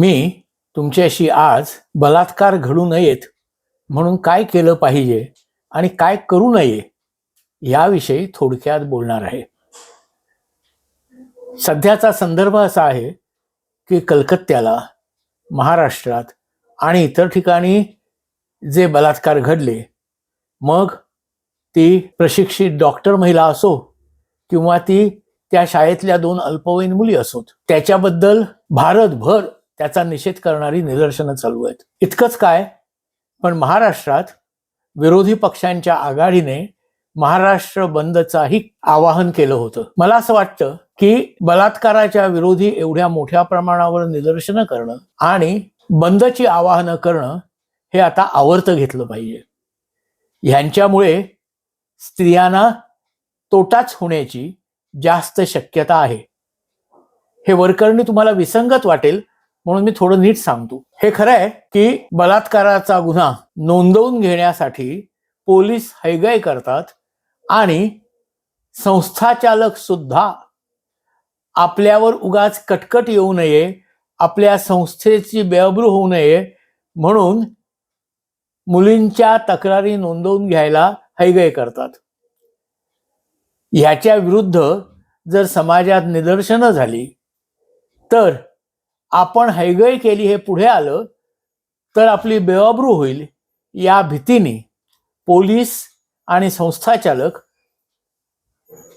मी तुमच्याशी आज बलात्कार घडू नयेत म्हणून काय केलं पाहिजे आणि काय करू नये याविषयी थोडक्यात बोलणार आहे. सध्याचा संदर्भ असा आहे की कलकत्त्याला महाराष्ट्रात आणि इतर ठिकाणी जे बलात्कार घडले मग ती प्रशिक्षित डॉक्टर महिला असो किंवा ती त्या शाळेतल्या दोन अल्पवयीन मुली असोत त्याच्याबद्दल भारतभर त्याचा निषेध करणारी निदर्शनं चालू आहेत. इतकंच काय? पण महाराष्ट्रात विरोधी पक्षांच्या आघाडीने महाराष्ट्र बंदचाही आवाहन केलं होतं. मला असं वाटतं की बलात्काराच्या विरोधी एवढ्या मोठ्या प्रमाणावर निदर्शनं करणं आणि बंदची आवाहनं करणं हे आता आवर्त घेतलं पाहिजे. ह्यांच्यामुळे स्त्रियांना तोटाच होण्याची जास्त शक्यता आहे. हे वरकरणी तुम्हाला विसंगत वाटेल म्हणून मी थोडं नीट सांगतो. हे खरं आहे की बलात्काराचा गुन्हा नोंदवून घेण्यासाठी पोलीस हैगय करतात आणि संस्थाचालक सुद्धा आपल्यावर उगाच कटकट येऊ नये आपल्या संस्थेची बेअब्रू होऊ नये म्हणून मुलींच्या तक्रारी नोंदवून घ्यायला हैगय करतात. ह्याच्या विरुद्ध जर समाजात निदर्शनं झाली तर आपण हैगय केली हे पुढे आलं तर आपली बेवाबरू होईल. या भीतीने पोलीस आणि संस्थाचालक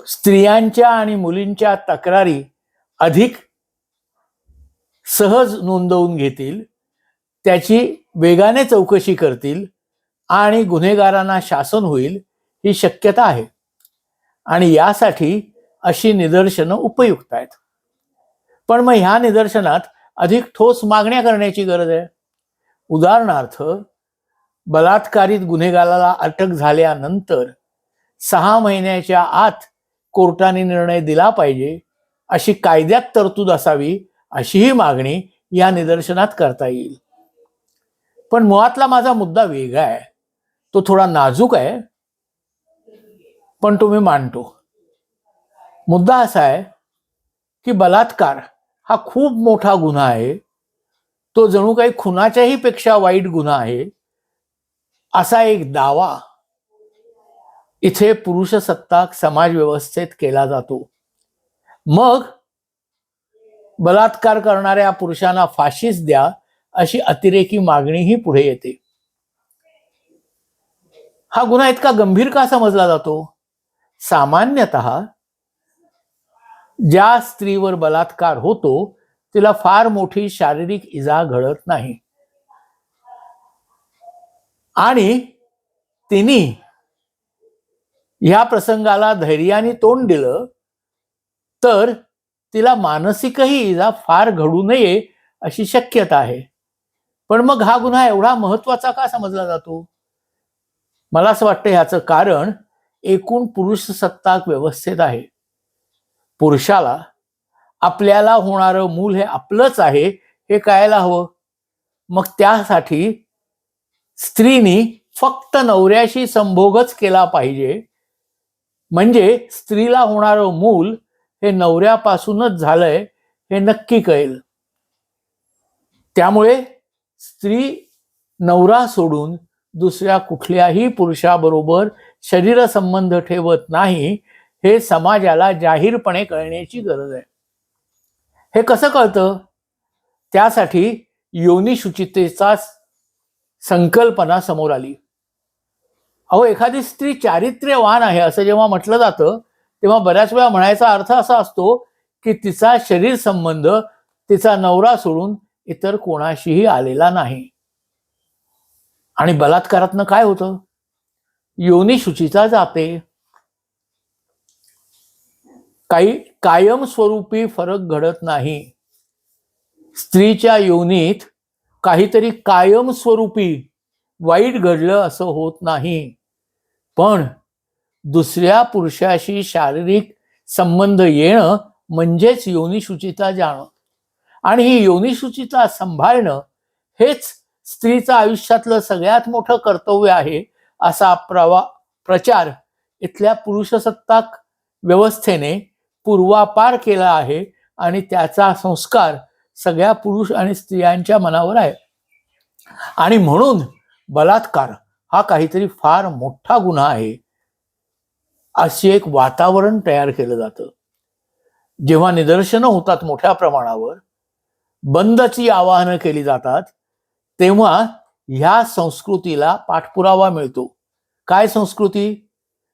स्त्रियांच्या आणि मुलींच्या तक्रारी अधिक सहज नोंदवून घेतील त्याची वेगाने चौकशी करतील आणि गुन्हेगारांना शासन होईल ही शक्यता आहे. आणि यासाठी अशी निदर्शनं उपयुक्त आहेत. पण मग ह्या निदर्शनात अधिक ठोस मागण्या करण्याची गरज आहे. उदाहरणार्थ बलात्कारित गुन्हेगाराला अटक झाल्यानंतर सहा महिन्याच्या आत कोर्टाने निर्णय दिला पाहिजे अशी कायद्यात तरतूद असावी अशीही मागणी या निदर्शनात करता येईल. पण मुळातला माझा मुद्दा वेगळा आहे. तो थोडा नाजूक आहे पण तो मी मांडतो. मुद्दा असा आहे की बलात्कार हा खूप मोठा गुन्हा आहे. तो जणू काही खुनाच्याही पेक्षा वाईट गुन्हा आहे. असा एक दावा इथे पुरुषसत्ताक समाजव्यवस्थेत केला जातो. मग बलात्कार करणाऱ्या पुरुषांना फाशीच द्या अशी अतिरेकी मागणीही पुढे येते. हा गुन्हा इतका गंभीर का समजला जातो? सामान्यतः ज्या स्त्रीवर बलात्कार होतो तिला फार मोठी शारीरिक इजा घडत नाही. आणि तिने ह्या प्रसंगाला धैर्याने तोंड दिलं तर तिला मानसिकही इजा फार घडू नये अशी शक्यता आहे. पण मग हा गुन्हा एवढा महत्त्वाचा का समजला जातो? मला असं वाटतं ह्याचं कारण एकूण पुरुष सत्ताक व्यवस्थेत आहे. पुरुषाला आपल्याला होणारं मूल हे आपलंच आहे हे कळायला हवं? मग त्यासाठी स्त्रीनी फक्त नवऱ्याशी संभोगच केला पाहिजे. म्हणजे स्त्रीला होणारं मूल हे नवऱ्यापासूनच झालंय हे नक्की कळेल. त्यामुळे स्त्री नवरा सोडून दुसऱ्या कुठल्याही पुरुषाबरोबर शरीर संबंध ठेवत नाही हे समाजाला जाहीरपणे कळण्याची गरज आहे. हे कसं कळतं? त्यासाठी योनिशुचितेचा संकल्पना समोर आली. अहो एखादी स्त्री चारित्र्यवान आहे असं जेव्हा म्हटलं जातं तेव्हा बऱ्याच वेळा म्हणायचा अर्थ असा असतो की तिचा शरीर संबंध तिचा नवरा सोडून इतर कोणाशीही आलेला नाही. आणि बलात्कारातनं काय होतं? योनिशुचिता जाते. काही कायमस्वरूपी फरक घडत नाही. स्त्रीच्या योनीत काहीतरी कायमस्वरूपी वाईट घडलं असं होत नाही. पण दुसऱ्या पुरुषाशी शारीरिक संबंध येणं म्हणजेच योनिशुचिता जाणं आणि ही योनिशुचिता सांभाळणं हेच स्त्रीचं आयुष्यातलं सगळ्यात मोठं कर्तव्य आहे असा प्रवा प्रचार इथल्या पुरुषसत्ताक व्यवस्थेने पूर्वापार केला आहे आणि त्याचा संस्कार सगळ्या पुरुष आणि स्त्रियांच्या मनावर आहे. आणि म्हणून बलात्कार हा काहीतरी फार मोठा गुन्हा आहे. अशी एक वातावरण तयार केलं जातं. जेव्हा निदर्शनं होतात मोठ्या प्रमाणावर बंदची आवाहनं केली जातात तेव्हा ह्या संस्कृतीला पाठपुरावा मिळतो. काय संस्कृती?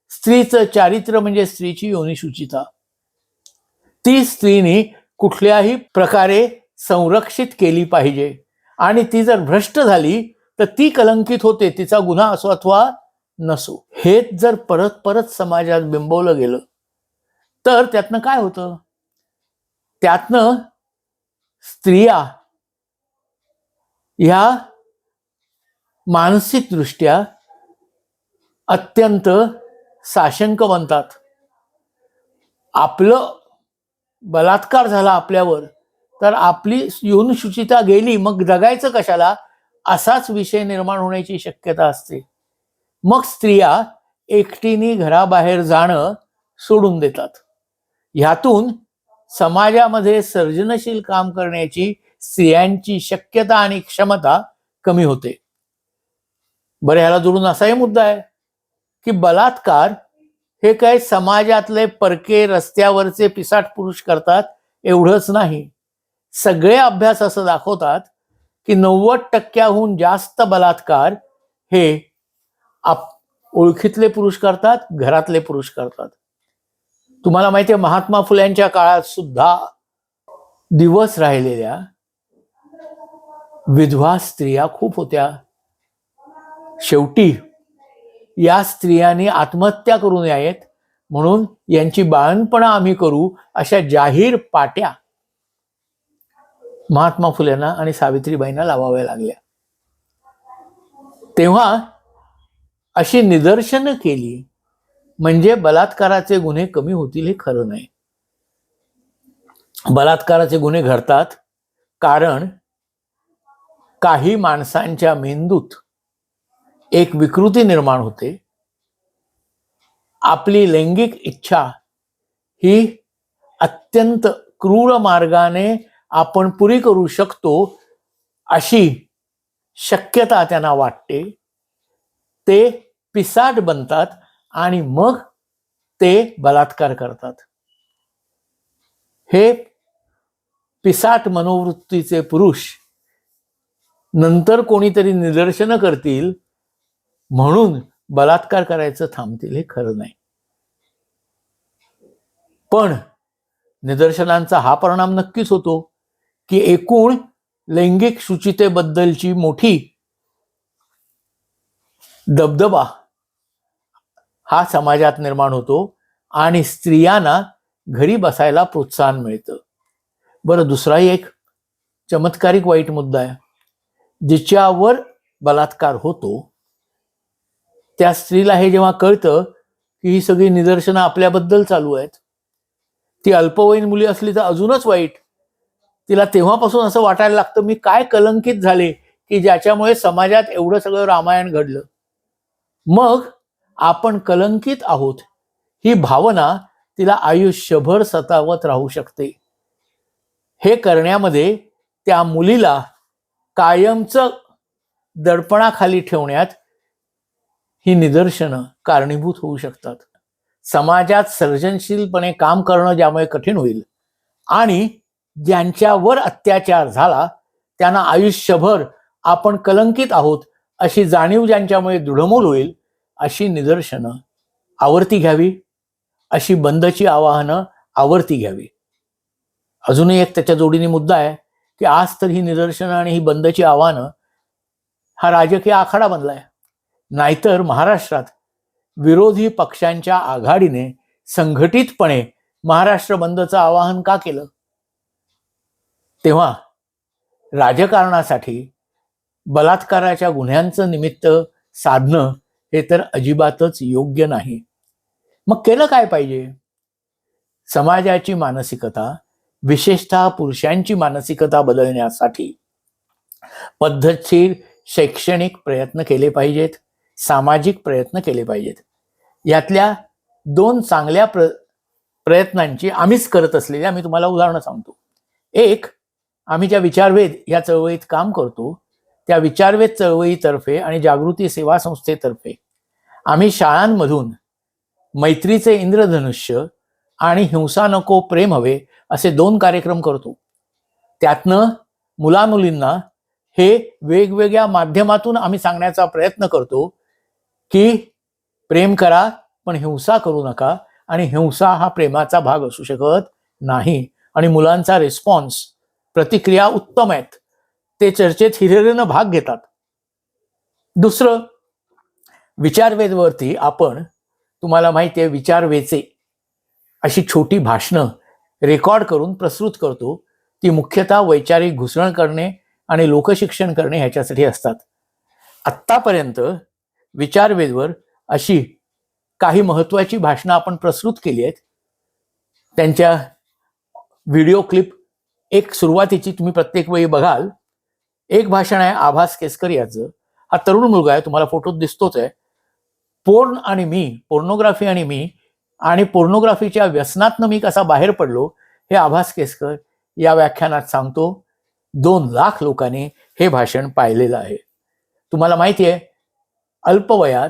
स्त्रीचं चारित्र्य म्हणजे स्त्रीची योनिशुचिता ती स्त्रीनी कुठल्याही प्रकारे संरक्षित केली पाहिजे. आणि ती जर भ्रष्ट झाली तर ती कलंकित होते तिचा गुन्हा असो अथवा नसो. हेच जर परत परत समाजात बिंबवलं गेलं तर त्यातनं काय होतं? त्यातनं स्त्रिया ह्या मानसिकदृष्ट्या अत्यंत साशंक बनतात. आपलं बलात्कार झाला आपल्यावर तर आपली येऊन शुचिता गेली मग जगायचं कशाला? असाच विषय निर्माण होण्याची शक्यता असते. मग स्त्रिया एकटीने घराबाहेर जाणं सोडून देतात. ह्यातून समाजामध्ये सर्जनशील काम करण्याची स्त्रियांची शक्यता आणि क्षमता कमी होते. बरं ह्याला जोडून असाही मुद्दा आहे की बलात्कार हे काय समाजातले परके रस्त्यावरचे पिसाट पुरुष करतात एवढंच नाही. सगळे अभ्यास असं दाखवतात की नव्वद टक्क्याहून जास्त बलात्कार हे आप ओळखीतले पुरुष करतात घरातले पुरुष करतात. तुम्हाला माहिती आहे महात्मा फुल्यांच्या काळात सुद्धा दिवस राहिलेल्या विधवा स्त्रिया खूप होत्या. शेवटी या स्त्रियांनी आत्महत्या करू नयेत म्हणून यांची बाळणपणा आम्ही करू अशा जाहीर पाट्या महात्मा फुलेंना आणि सावित्रीबाईंना लावाव्या लागल्या. तेव्हा अशी निदर्शनं केली म्हणजे बलात्काराचे गुन्हे कमी होतील हे खरं नाही. बलात्काराचे गुन्हे घडतात कारण काही माणसांच्या मेंदूत एक विकृती निर्माण होते. आपली लैंगिक इच्छा ही अत्यंत क्रूर मार्गाने आपण पुरी करू शकतो अशी शक्यता त्यांना वाटते. ते पिसाट बनतात आणि मग ते बलात्कार करतात. हे पिसाट मनोवृत्तीचे पुरुष नंतर कोणीतरी निदर्शनं करतील म्हणून बलात्कार करायचं थांबतील हे खरं नाही. पण निदर्शनांचा हा परिणाम नक्कीच होतो की एकूण लैंगिक शुचितेबद्दलची मोठी दबदबा हा समाजात निर्माण होतो आणि स्त्रियांना घरी बसायला प्रोत्साहन मिळतं. बरं दुसराही एक चमत्कारिक वाईट मुद्दा आहे जिच्यावर बलात्कार होतो. त्या स्त्रीला हे जेव्हा कळतं की ही सगळी निदर्शनं आपल्याबद्दल चालू आहेत ती अल्पवयीन मुली असली तर अजूनच वाईट. तिला तेव्हापासून असं वाटायला लागतं मी काय कलंकित झाले की ज्याच्यामुळे समाजात एवढं सगळं रामायण घडलं. मग आपण कलंकित आहोत ही भावना तिला आयुष्यभर सतावत राहू शकते. हे करण्यामध्ये त्या मुलीला कायमचं दडपणाखाली ठेवण्यात ही निदर्शनं कारणीभूत होऊ शकतात. समाजात सर्जनशीलपणे काम करणं ज्यामुळे कठीण होईल आणि ज्यांच्यावर अत्याचार झाला त्यांना आयुष्यभर आपण कलंकित आहोत अशी जाणीव ज्यांच्यामुळे दृढमूल होईल अशी निदर्शनं आवर्ती घ्यावी अशी बंदची आवाहनं आवर्ती घ्यावी. अजूनही एक त्याच्या जोडीने मुद्दा आहे की आज तर ही निदर्शनं आणि ही बंदची आव्हानं हा राजकीय आखाडा बनलाय. नाहीतर महाराष्ट्रात विरोधी पक्षांच्या आघाडीने संघटितपणे महाराष्ट्र बंदचं आवाहन का केलं? तेव्हा राजकारणासाठी बलात्काराच्या गुन्ह्यांचं निमित्त साधणं हे तर अजिबातच योग्य नाही. मग केलं काय पाहिजे? समाजाची मानसिकता विशेषतः पुरुषांची मानसिकता बदलण्यासाठी पद्धतशीर शैक्षणिक प्रयत्न केले पाहिजेत. सामाजिक प्रयत्न केले पाहिजेत. यातल्या दोन चांगल्या प्र प्रयत्नांची आम्हीच करत असलेल्या आम्ही तुम्हाला उदाहरणं सांगतो. एक आम्ही ज्या विचारवेध या चळवळीत काम करतो त्या विचारवेध चळवळीतर्फे आणि जागृती सेवा संस्थेतर्फे आम्ही शाळांमधून मैत्रीचे इंद्रधनुष्य आणि हिंसा नको प्रेम हवे असे दोन कार्यक्रम करतो. त्यातनं मुलामुलींना हे वेगवेगळ्या माध्यमातून आम्ही सांगण्याचा प्रयत्न करतो की प्रेम करा पण हिंसा करू नका आणि हिंसा हा प्रेमाचा भाग असू शकत नाही. आणि मुलांचा रिस्पॉन्स प्रतिक्रिया उत्तम आहेत. ते चर्चेत हिरिरीनं भाग घेतात. दुसरं विचारवेदवरती आपण तुम्हाला माहिती आहे विचारवेचे अशी छोटी भाषणं रेकॉर्ड करून प्रस्तुत करतो. ती मुख्यतः वैचारिक घुसळण करणे आणि लोकशिक्षण करणे ह्याच्यासाठी असतात. आत्तापर्यंत विचारवेदवर अशी काही महत्त्वाची भाषणं आपण प्रस्तुत केली आहेत. त्यांच्या व्हिडिओ क्लिप एक सुरुवातीची तुम्ही प्रत्येक वेळी बघाल. एक भाषण आहे आभास केसकर याचं. हा तरुण मुलगा आहे तुम्हाला फोटोत दिसतोच आहे. पोर्न आणि मी पोर्नोग्राफी आणि मी आणि पोर्नोग्राफीच्या व्यसनातनं मी कसा बाहेर पडलो हे आभास केसकर या व्याख्यानात सांगतो. दोन लाख लोकांनी हे भाषण पाहिलेलं आहे. तुम्हाला माहिती आहे अल्पवयात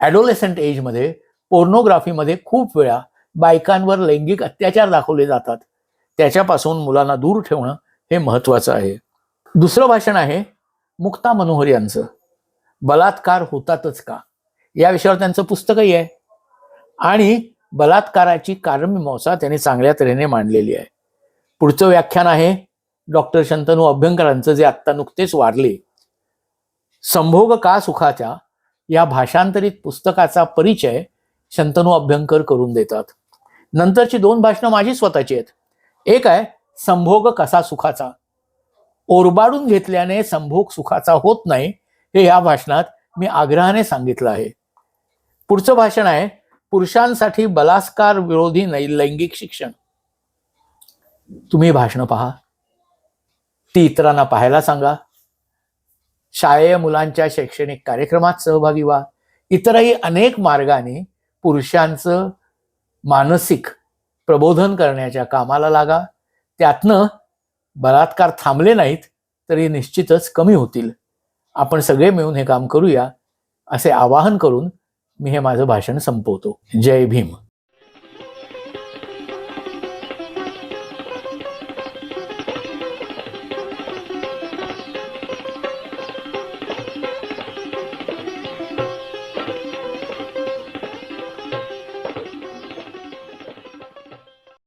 ॲडोलेसंट एजमध्ये पोर्नोग्राफीमध्ये खूप वेळा बायकांवर लैंगिक अत्याचार दाखवले जातात. त्याच्यापासून मुलांना दूर ठेवणं हे महत्त्वाचं आहे. दुसरं भाषण आहे मुक्ता मनोहर यांचं. बलात्कार होतातच का? या विषयावर त्यांचं पुस्तकही आहे. आणि बलात्काराची कारणमीमांसा त्यांनी चांगल्या तऱ्हेने मांडलेली आहे. पुढचं व्याख्यान आहे डॉक्टर शंतनू अभ्यंकरांचं जे आत्ता नुकतेच वारले. संभोग का सुखाच्या या भाषांतरित पुस्तकाचा परिचय शंतनू अभ्यंकर करून देतात. नंतरची दोन भाषणं माझी स्वतःची आहेत. एक आहे संभोग कसा सुखाचा ओरबाडून घेतल्याने संभोग सुखाचा होत नाही हे या भाषणात मी आग्रहाने सांगितलं आहे. पुढचं भाषण आहे पुरुषांसाठी बलात्कार विरोधी नै लैंगिक शिक्षण. तुम्ही भाषणं पहा. ती इतरांना पाहायला सांगा. शालेय मुलांच्या शैक्षणिक कार्यक्रमात सहभागी व्हा. इतरही अनेक मार्गाने पुरुषांचं मानसिक प्रबोधन करण्याच्या कामाला लागा. त्यातनं बलात्कार थांबले नाहीत तरी निश्चितच कमी होतील. आपण सगळे मिळून हे काम करूया असे आवाहन करून मी हे माझं भाषण संपवतो. जय भीम.